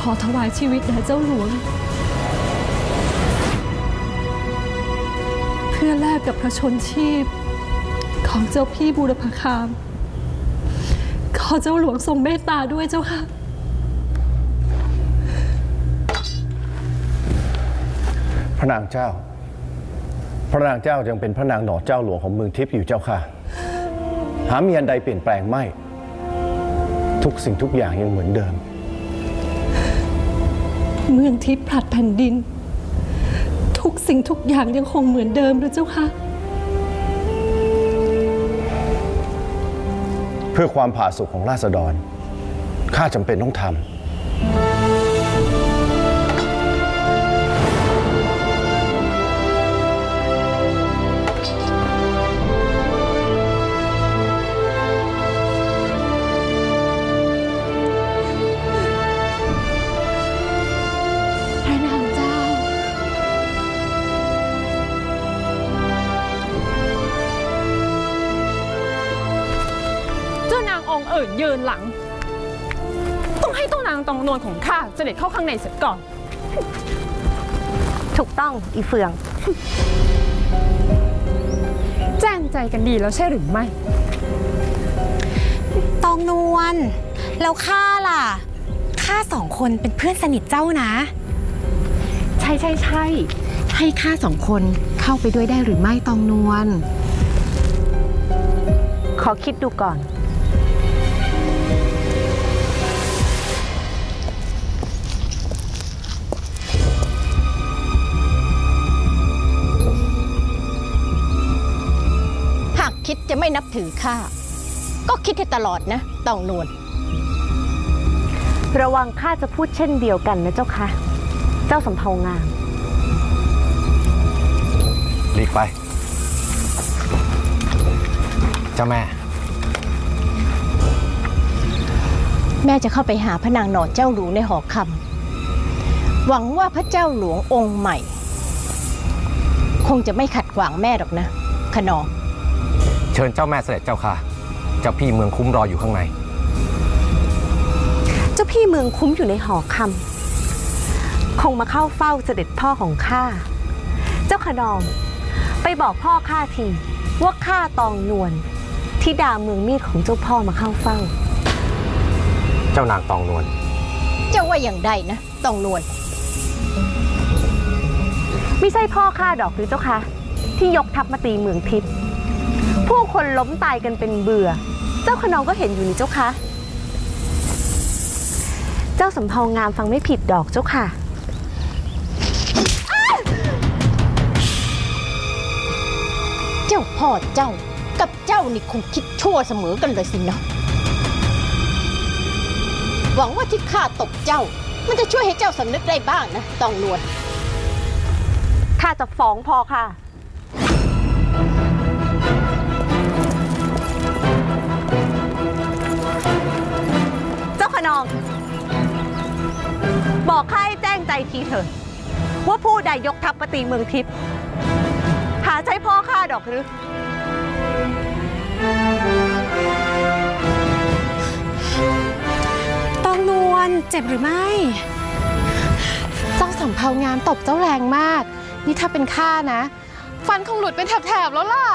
ขอถวายชีวิตแด่เจ้าหลวง เพื่อแลกกับพระชนชีพ ของเจ้าพี่บูรพคาม ขอเจ้าหลวงทรงเมตตาด้วยเจ้าค่ะพระนางเจ้า พระนางเจ้ายังเป็นพระนางหนอเจ้าหลวงของเมืองทิพย์อยู่เจ้าค่ะ หามีอันใดเปลี่ยนแปลงไม่ ทุกสิ่งทุกอย่างยังเหมือนเดิม เมืองทิพย์ผลัดแผ่นดิน ทุกสิ่งทุกอย่างยังคงเหมือนเดิมหรือเจ้าค่ะเพื่อความผาสุกของราษฎรข้าจำเป็นต้องทำานางองค์เอิญยืนหลัง ต้องให้เจ้านางตองนวลของข้าเสด็จเข้าข้างในเสร็จก่อน ถูกต้องอีเฟือง แจ้งใจกันดีแล้วใช่หรือไม่ ตองนวลแล้วข้าล่ะข้าสองคนเป็นเพื่อนสนิทเจ้านะ ใช่ใช่ใช่ให้ข้าสองคนเข้าไปด้วยได้หรือไม่ตองนวล ขอคิดดูก่อน จะไม่นับถือข้า ก็คิดให้ตลอดนะตองนวลระวังข้าจะพูดเช่นเดียวกันนะเจ้าค่ะเจ้าสำเภางามหลีกไป เจ้าแม่ แม่จะเข้าไปหาพระนางหนอนเจ้าหลวงในหอคำหวังว่าพระเจ้าหลวงองค์ใหม่ คงจะไม่ขัดขวางแม่หรอกนะขนองเชิญเจ้าแม่เสด็จเจ้าค่ะ เจ้าพี่เมืองคุ้มรออยู่ข้างใน เจ้าพี่เมืองคุ้มอยู่ในหอคำคงมาเข้าเฝ้าเสด็จพ่อของข้า เจ้าขนองไปบอกพ่อข้าทีว่าข้าตองนวลทิดาเมืองมีดของเจ้าพ่อมาเข้าเฝ้า เจ้านางตองนวลเจ้าว่าอย่างใดนะตองนวลไม่ใช่พ่อข้าดอกหรือเจ้าคะที่ยกทัพมาตีเมืองทิพย์ ผู้คนล้มตายกันเป็นเบื่อ เจ้าขนองก็เห็นอยู่นี่เจ้าคะ เจ้าสำเภางามฟังไม่ผิดดอกเจ้าค่ะ เจ้าพ่อเจ้ากับเจ้านี่คงคิดชั่วเสมอกันเลยสินะ หวังว่าที่ข้าตบเจ้า มันจะช่วยให้เจ้าสำนึกได้บ้างนะตองนวล ข้าจะฟ้องพ่อค่ะ อกข้าให้แจ้งใจทีเถิดว่าผู้ใดยกทัพมาตีเมืองทิพย์หาใช่พ่อข้าดอกหรือตองนวลเจ็บหรือไม่ เจ้าสำเภางามตบเจ้าแรงมาก นี่ถ้าเป็นข้านะ ฟันคงหลุดเป็นแถบๆแล้วล่ะ